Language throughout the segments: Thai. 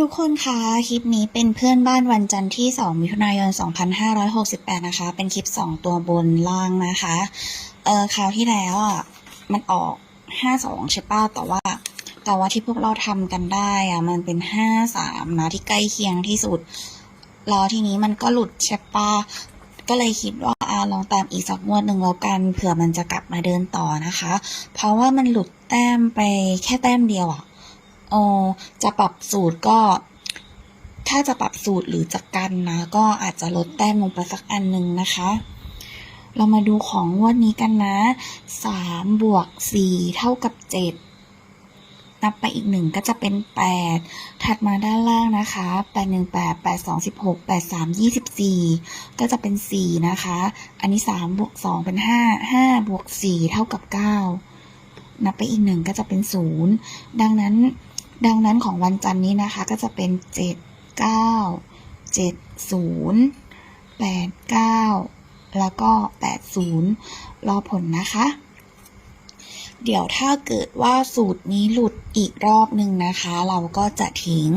ทุกคนคะ คลิปนี้เป็นเพื่อนบ้านวันจันทร์ที่ 2 มิถุนายน 2568 นะคะ เป็นคลิป 2 ตัวบนล่างนะคะ เออคราวที่แล้วอะ มันออก 52 ใช่ป่ะแต่ว่า แต่ว่าที่พวกเราทำกันได้อะ มันเป็น 53 นะ ที่ใกล้เคียงที่สุด แล้วทีนี้มันก็หลุดใช่ป่ะก็เลยคิดว่าอาลองตามอีกสักงวดหนึ่งแล้วกัน เผื่อมันจะกลับมาเดินต่อนะคะ เพราะว่ามันหลุดแต้มไปแค่แต้มเดียวอะ โอ้จะปรับสูตรก็ ถ้าจะปรับสูตรหรือจะกันนะ ก็อาจจะลดแต้มลงไปสักอันหนึ่งนะคะ เรามาดูของงวดนี้กันนะสามบวกสี่เท่ากับเจ็ดนับไปอีกหนึ่งก็จะเป็นแปดถัดมาด้านล่างนะคะแปดหนึ่งแปดแปดสองสิบหกแปดสามยี่สิบสี่ก็จะเป็นสี่นะคะ อันนี้สามบวกสองเป็นห้าห้าบวกสี่เท่ากับเก้านับไปอีกหนึ่งก็จะเป็นศูนย์ดังนั้น ดังนั้นของวันจันทร์นี้นะคะก็จะเป็นเจ็ดเก้าเจ็ดศูนย์แปดเก้าแล้วก็แปดศูนย์รอผลนะคะ เดี๋ยวถ้าเกิดว่าสูตรนี้หลุดอีกรอบหนึ่งนะคะ เราก็จะทิ้ง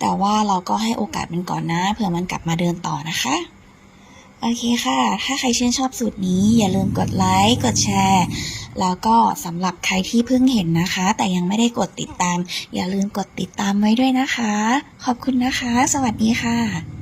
แต่ว่าเราก็ให้โอกาสมันก่อนนะเผื่อมันกลับมาเดินต่อนะคะโอเคค่ะ ถ้าใครชื่นชอบสูตรนี้อย่าลืมกดไลค์ กดแชร์ แล้วก็สำหรับใครที่เพิ่งเห็นนะคะ แต่ยังไม่ได้กดติดตาม อย่าลืมกดติดตามไว้ด้วยนะคะ ขอบคุณนะคะ สวัสดีค่ะ